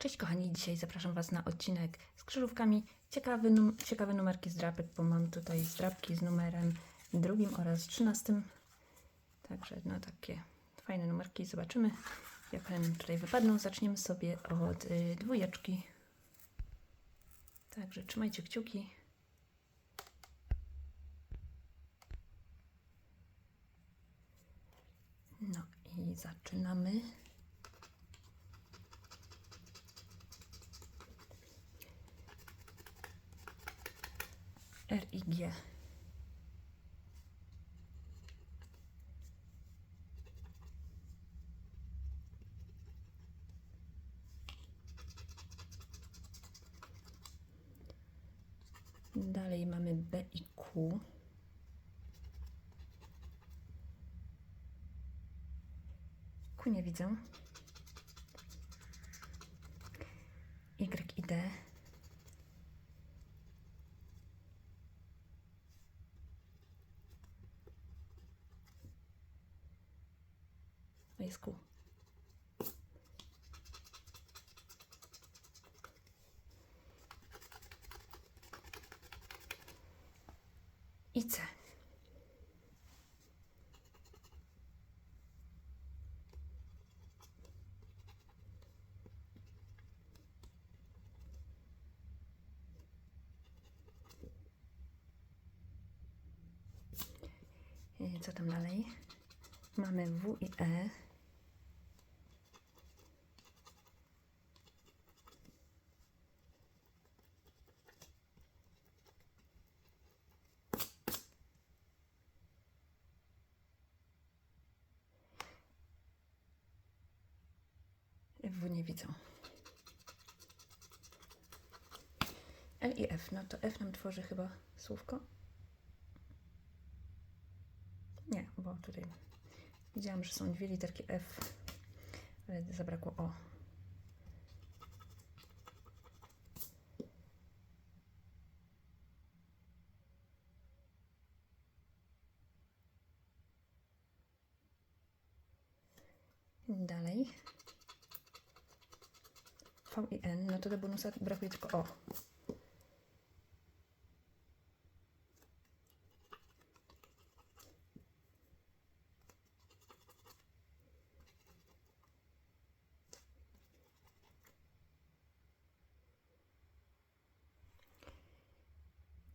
Cześć kochani, dzisiaj zapraszam Was na odcinek z krzyżówkami. Ciekawy, num ciekawe numerki z drapek, bo mam tutaj zdrapki z numerem drugim oraz trzynastym. Także no takie fajne numerki. Zobaczymy jak one tutaj wypadną. Zaczniemy sobie od y, dwójeczki. Także trzymajcie kciuki. No i zaczynamy. R i G. Dalej mamy B i Q. Q nie widzę. Y i D. Q. I C. I Co tam dalej? Mamy W i E. W nie widzę. L i F. No to F nam tworzy chyba słówko. Nie, bo tutaj widziałam, że są dwie literki F, ale zabrakło O. Dalej. V i N, no to do bonusa brakuje tylko O.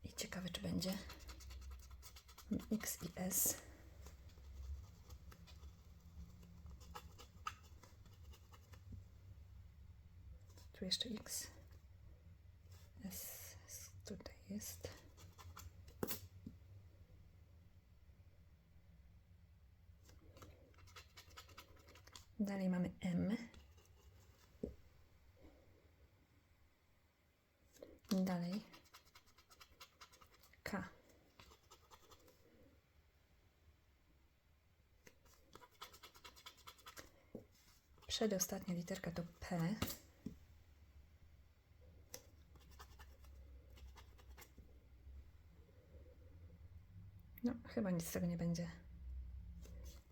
I ciekawe, czy będzie X i S. Tu jeszcze X. S, S tutaj jest. Dalej mamy M. Dalej K. Przedostatnia literka to P. No, chyba nic z tego nie będzie.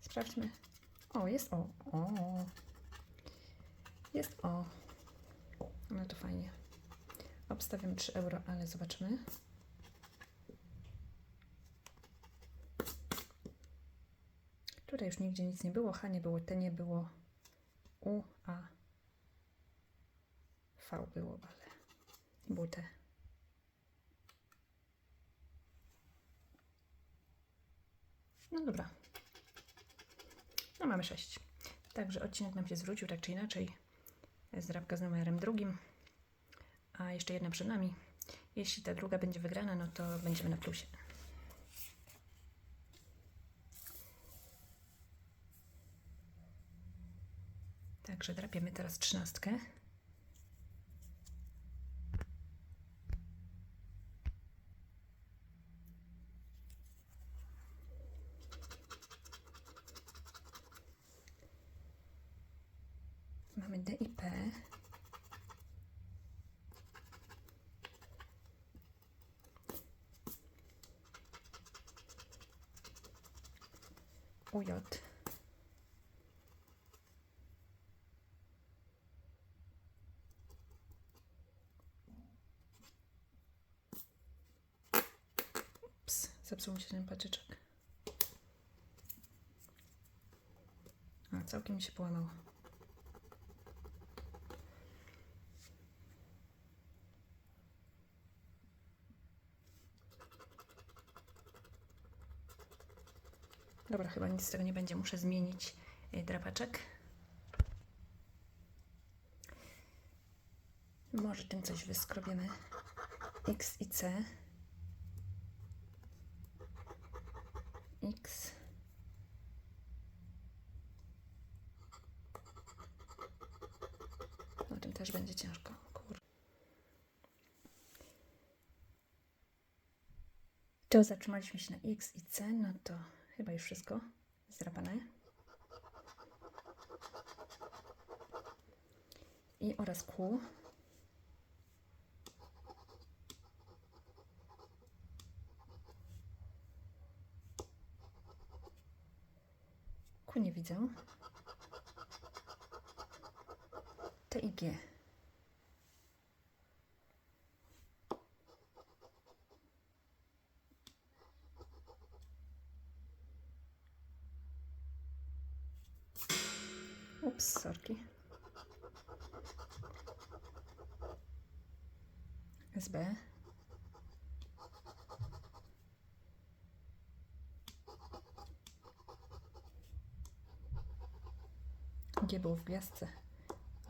Sprawdźmy. O, jest O. O. Jest O. No to fajnie. Obstawiam 3 euro, ale zobaczymy. Tutaj już nigdzie nic nie było. H nie było, T nie było. U, A. V było, ale nie było T. No dobra. No mamy 6. Także odcinek nam się zwrócił tak czy inaczej. Zdrabka z numerem drugim. A jeszcze jedna przed nami. Jeśli ta druga będzie wygrana, no to będziemy na plusie. Także drapiemy teraz trzynastkę. UJ. Ups, zepsuł mi się ten patyczek. A, całkiem mi się połamał. Dobra, chyba nic z tego nie będzie. Muszę zmienić y, drapaczek. Może tym coś wyskrobiemy. X i C. X. No tym też będzie ciężko. Kur... To zatrzymaliśmy się na X i C, no to chyba już wszystko zdrapane. I oraz Q. Q nie widzę. T i G. Ups, sorki. SB. G było w gwiazdce,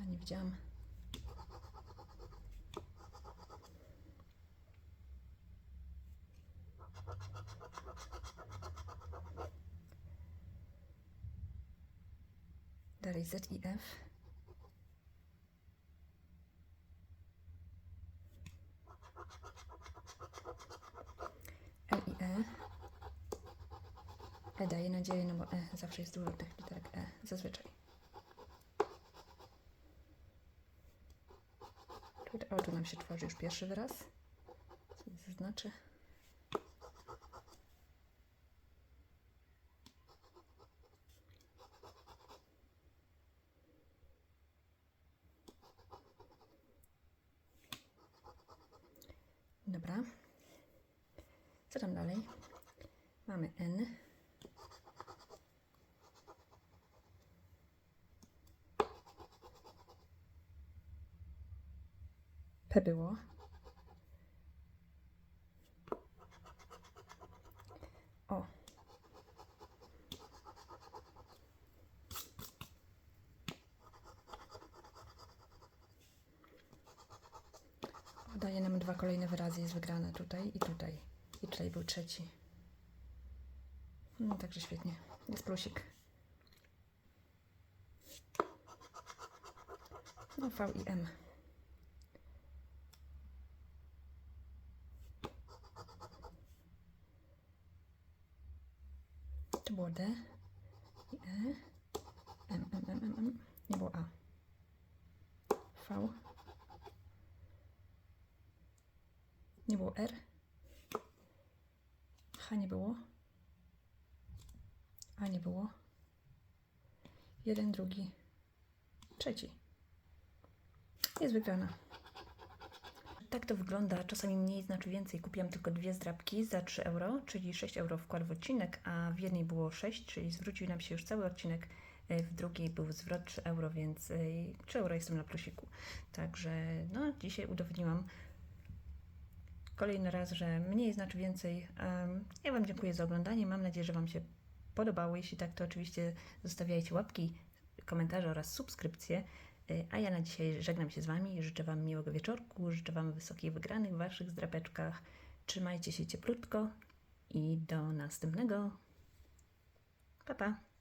a nie widziałam. Dalej Z i F. L i E. E daje nadzieję, no bo E zawsze jest dużo tych literek E, zazwyczaj. O, tu nam się tworzy już pierwszy wyraz. Sobie zaznaczę. Dobra. Co tam dalej? Mamy N. P było. O. Daje nam dwa kolejne wyrazy, jest wygrane tutaj i tutaj. I tutaj był trzeci. No, także świetnie. Jest plusik. No, V i M. To było D i E. M, M, M, M, M. Nie było A. V. Nie było R. H nie było. A nie było. Jeden, drugi, trzeci. Jest wygrana. Tak to wygląda. Czasami mniej znaczy więcej. Kupiłam tylko dwie zdrabki za 3 euro, czyli 6 euro wkład w odcinek, a w jednej było 6, czyli zwrócił nam się już cały odcinek. e, W drugiej był zwrot 3 euro, więc e, 3 euro jestem na plusiku. Także no, dzisiaj udowodniłam kolejny raz, że mniej znaczy więcej. Ja Wam dziękuję za oglądanie. Mam nadzieję, że Wam się podobało. Jeśli tak, to oczywiście zostawiajcie łapki, komentarze oraz subskrypcje. Y, A ja na dzisiaj żegnam się z Wami. Życzę Wam miłego wieczorku. Życzę Wam wysokich wygranych w Waszych zdrapeczkach. Trzymajcie się cieplutko i do następnego. Pa, pa.